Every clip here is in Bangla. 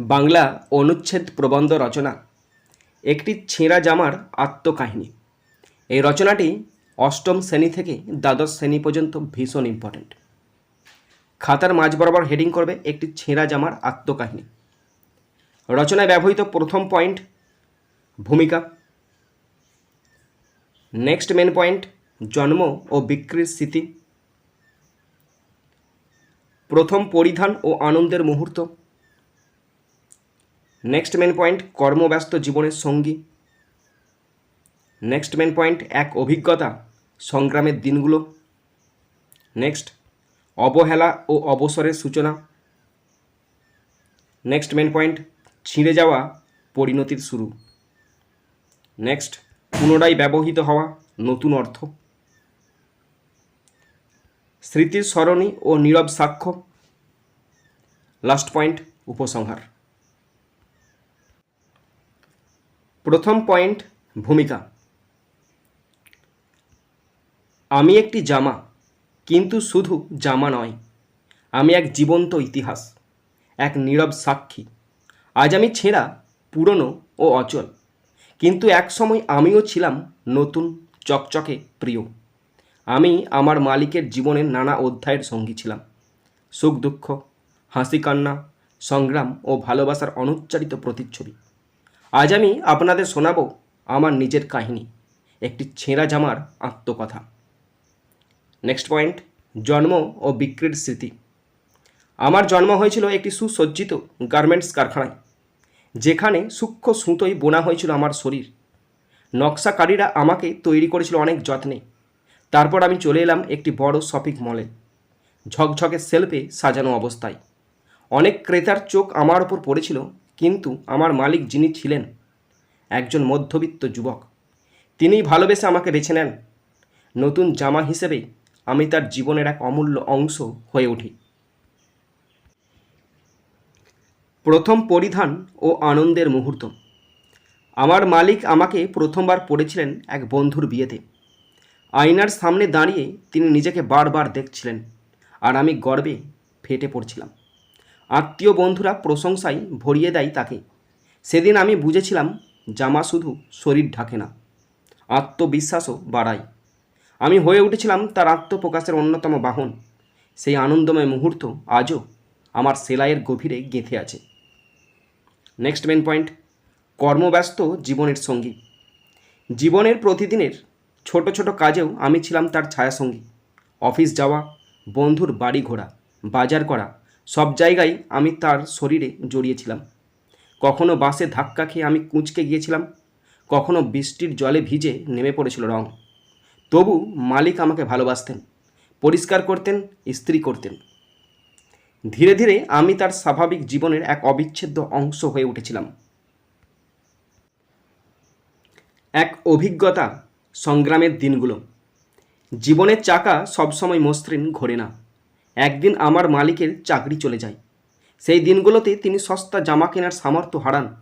বাংলা অনুচ্ছেদ প্রবন্ধ রচনা, একটি ছেঁড়া জামার আত্মকাহিনী। এই রচনাটি অষ্টম শ্রেণি থেকে দ্বাদশ শ্রেণি পর্যন্ত ভীষণ ইম্পর্ট্যান্ট খাতার মাঝ বরাবর হেডিং করবে একটি ছেঁড়া জামার আত্মকাহিনী। রচনায় ব্যবহৃত প্রথম পয়েন্ট ভূমিকা। নেক্সট মেন পয়েন্ট জন্ম ও বিক্রির স্মৃতি। প্রথম পরিধান ও আনন্দের মুহূর্ত। নেক্সট মেন পয়েন্ট কর্মব্যস্ত জীবনের সঙ্গী। নেক্সট মেন পয়েন্ট এক অভিজ্ঞতা, সংগ্রামের দিনগুলো। নেক্সট অবহেলা ও অবসরের সূচনা। নেক্সট মেন পয়েন্ট ছিঁড়ে যাওয়া, পরিণতির শুরু। নেক্সট পুনরায় ব্যবহৃত হওয়া, নতুন অর্থ। স্মৃতির স্মরণী ও নীরব সাক্ষ্য। লাস্ট পয়েন্ট উপসংহার। প্রথম পয়েন্ট, ভূমিকা। আমি একটি জামা, কিন্তু শুধু জামা নয়, আমি এক জীবন্ত ইতিহাস, এক নীরব সাক্ষী। আজ আমি ছেঁড়া, পুরনো ও অচল, কিন্তু এক সময় আমিও ছিলাম নতুন, চকচকে, প্রিয়। আমি আমার মালিকের জীবনের নানা অধ্যায়ের সঙ্গী ছিলাম। সুখ দুঃখ হাসি কান্না সংগ্রাম ও ভালোবাসার অনুচ্চারিত প্রতিচ্ছবি। আজ আমি আপনাদের শোনাবো আমার নিজের কাহিনী, একটি ছেঁড়া জামার আত্মকথা। নেক্সট পয়েন্ট জন্ম ও বিক্রির স্মৃতি। আমার জন্ম হয়েছিল একটি সুসজ্জিত গার্মেন্টস কারখানায়, যেখানে সূক্ষ্ম সুতোই বোনা হয়েছিল আমার শরীর। নকশাকারীরা আমাকে তৈরি করেছিল অনেক যত্নে। তারপর আমি চলে এলাম একটি বড় শপিং মলে ঝকঝকে সেলফে সাজানো অবস্থায়। অনেক ক্রেতার চোখ আমার ওপর পড়েছিল কিন্তু আমার মালিক যিনি ছিলেন, একজন মধ্যবিত্ত যুবক, তিনিই ভালোবেসে আমাকে বেছে নেন। নতুন জামা হিসেবে আমি তার জীবনের এক অমূল্য অংশ হয়ে উঠি। প্রথম পরিধান ও আনন্দের মুহূর্ত। আমার মালিক আমাকে প্রথমবার পড়েছিলেন এক বন্ধুর বিয়েতে। আয়নার সামনে দাঁড়িয়ে তিনি নিজেকে বারবার দেখছিলেন, আর আমি গর্বে ফেটে পড়ছিলাম। আত্মীয় বন্ধুরা প্রশংসায় ভরিয়ে দেয় তাকে। সেদিন আমি বুঝেছিলাম জামা শুধু শরীর ঢাকে না, আত্মবিশ্বাসও বাড়ায়। আমি হয়ে উঠেছিলাম তার আত্মপ্রকাশের অন্যতম বাহন। সেই আনন্দময় মুহূর্ত আজও আমার সেলাইয়ের গভীরে গেঁথে আছে। নেক্সট মেন পয়েন্ট, কর্মব্যস্ত জীবনের সঙ্গী। জীবনের প্রতিদিনের ছোট ছোট কাজেও আমি ছিলাম তার ছায়াসঙ্গী। অফিস যাওয়া, বন্ধুর বাড়ি ঘোরা, বাজার করা সব জায়গায় আমি তার শরীরে জড়িয়েছিলাম। কখনো বাসে ধাক্কা খেয়ে আমি কুঁচকে গিয়েছিলাম, কখনো বৃষ্টির জলে ভিজে নেমে পড়েছিল রং। তবু মালিক আমাকে ভালোবাসতেন, পরিষ্কার করতেন ইস্ত্রি করতেন। ধীরে ধীরে আমি তার স্বাভাবিক জীবনের এক অবিচ্ছেদ্য অংশ হয়ে উঠেছিলাম। এক অভিজ্ঞতা সংগ্রামের দিনগুলো। জীবনের চাকা সবসময় মসৃণ ঘোরে না। একদিন আমার মালিকের চাকরি চলে যায়। সেই দিনগুলোতে তিনি সস্তা জামা কেনার সামর্থ্য হারান।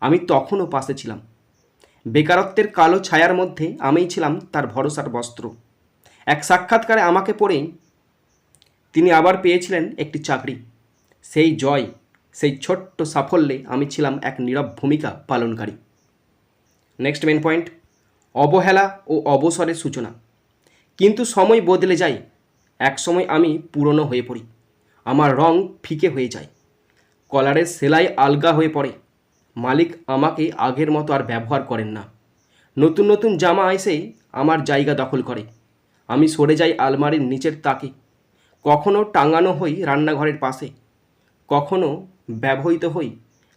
আমি তখনও পাশে ছিলাম। বেকারত্বের কালো ছায়ার মধ্যে আমিই ছিলাম তার ভরসার বস্ত্র। এক সাক্ষাৎকারে আমাকে পড়েই তিনি আবার পেয়েছিলেন একটি চাকরি। সেই জয়, সেই ছোট্ট সাফল্যে আমি ছিলাম এক নীরব ভূমিকা পালনকারী। নেক্সট মেন পয়েন্ট, অবহেলা ও অবসরের সূচনা। কিন্তু সময় বদলে যায় এক সময় আমি পুরনো হয়ে পড়ি। আমার রং ফিকে হয়ে যায়। কলারের সেলাই আলগা হয়ে পড়ে। মালিক আমাকে আগের মতো আর ব্যবহার করেন না। নতুন নতুন জামা এসে আমার জায়গা দখল করে। আমি সরে যাই আলমারির নিচের তাকে। কখনো টাঙানো হই রান্নাঘরের পাশে। কখনো ব্যবহৃত হই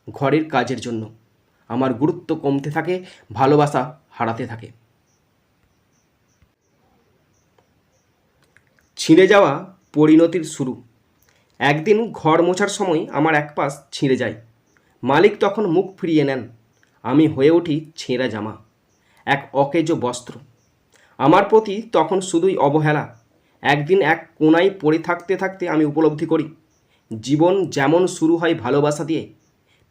ঘরের কাজের জন্য। আমার গুরুত্ব কমতে থাকে, ভালোবাসা হারাতে থাকে। ছিঁড়ে যাওয়া পরিণতির শুরু। একদিন ঘর মোছার সময় আমার এক পাশ ছিঁড়ে যায়। মালিক তখন মুখ ফিরিয়ে নেন। আমি হয়ে উঠি ছেঁড়া জামা, এক অকেজ বস্ত্র। আমার প্রতি তখন শুধুই অবহেলা। একদিন এক কোনায় পড়ে থাকতে থাকতে আমি উপলব্ধি করি, জীবন যেমন শুরু হয় ভালোবাসা দিয়ে,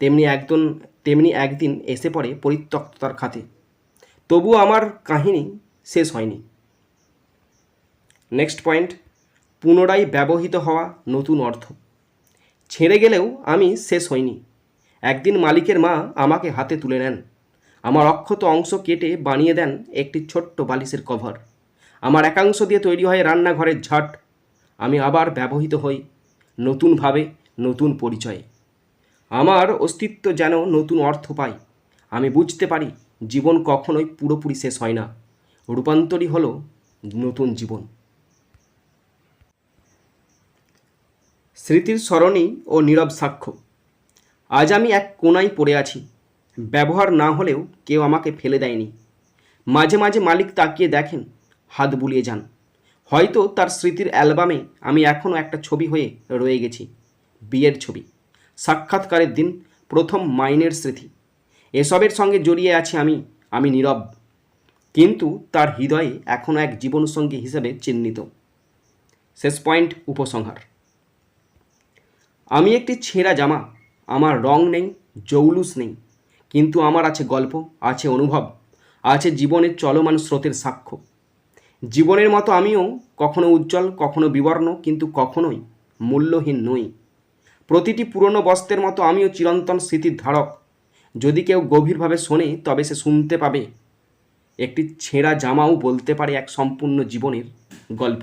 তেমনি একজন তেমনি একদিন এসে পড়ে পরিত্যক্ততার খাতে। তবুও আমার কাহিনী শেষ হয়নি। নেক্সট পয়েন্ট পুনরায় ব্যবহৃত হওয়া নতুন অর্থ। ছেড়ে গেলেও আমি শেষ হইনি। একদিন মালিকের মা আমাকে হাতে তুলে নেন। আমার অক্ষত অংশ কেটে বানিয়ে দেন একটি ছোট্ট বালিশের কভার। আমার একাংশ দিয়ে তৈরি হয় রান্নাঘরের ঝাট। আমি আবার ব্যবহৃত হই নতুনভাবে নতুন পরিচয়ে। আমার অস্তিত্ব যেন নতুন অর্থ পায়। আমি বুঝতে পারি জীবন কখনোই পুরোপুরি শেষ হয় না। রূপান্তরই হলো নতুন জীবন। স্মৃতির স্মরণী ও নীরব সাক্ষ্য। আজ আমি এক কোনায় পড়ে আছি। ব্যবহার না হলেও কেউ আমাকে ফেলে দেয়নি। মাঝে মাঝে মালিক তাকিয়ে দেখেন, হাত বুলিয়ে যান। হয়তো তার স্মৃতির অ্যালবামে আমি এখনও একটা ছবি হয়ে রয়ে গেছি। বিয়ের ছবি। সাক্ষাৎকারের দিন প্রথম মাইনের স্মৃতি। এসবের সঙ্গে জড়িয়ে আছি আমি আমি নীরব। কিন্তু তার হৃদয়ে এখনও এক জীবনসঙ্গী হিসেবে চিহ্নিত। শেষ পয়েন্ট উপসংহার। আমি একটি ছেঁড়া জামা, আমার রং নেই, জৌলুস নেই, কিন্তু আমার আছে গল্প, আছে অনুভব, আছে জীবনের চলমান স্রোতের সাক্ষ্য। জীবনের মতো আমিও কখনো উজ্জ্বল, কখনো বিবর্ণ, কিন্তু কখনোই মূল্যহীন নই। প্রতিটি পুরনো বস্ত্রের মতো আমিও চিরন্তন স্মৃতির ধারক। যদি কেউ গভীরভাবে শোনে, তবে সে শুনতে পাবে। একটি ছেঁড়া জামাও বলতে পারে এক সম্পূর্ণ জীবনের গল্প।